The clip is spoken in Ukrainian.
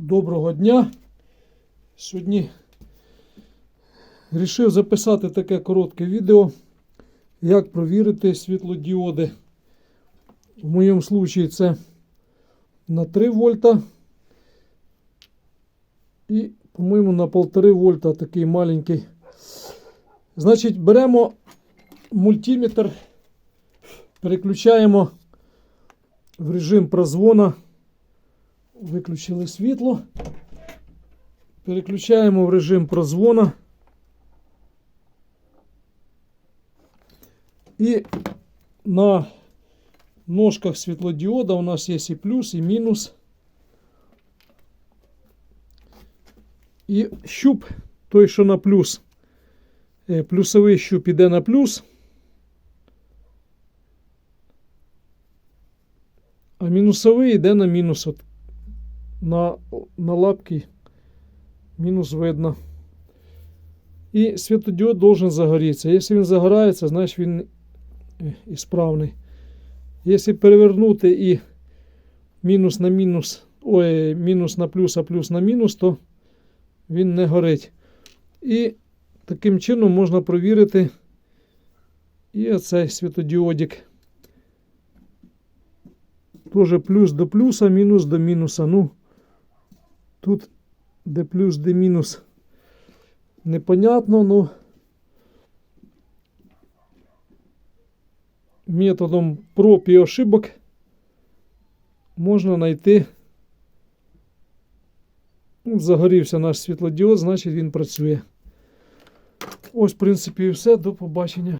Доброго дня. Сьогодні вирішив записати таке коротке відео, як провірити світлодіоди. В моєму случаї це на 3 вольта. І, по-моєму, на 1,5 вольта такий маленький. Значить, беремо мультиметр, переключаємо в режим прозвона. Виключили світло. Переключаємо в режим прозвона. І на ножках світлодіода у нас є і плюс, і мінус. І щуп, той, що на плюс. Е, Плюсовий щуп іде на плюс. А мінусовий йде на мінус. От на, на лапки мінус видно. І світодіод должен загорітися. Якщо він загорається, значить він е, ісправний. Якщо перевернути і мінус на мінус, ой, мінус на плюс, а плюс на мінус, то він не горить. І таким чином можна провірити і оцей світодіодик. Тоже плюс до плюса, мінус до мінуса. Ну, тут де плюс, де мінус. Непонятно, ну методом проб і ошибок можна знайти. Ну, загорівся наш світлодіод, значить він працює. Ось, в принципі, і все. До побачення.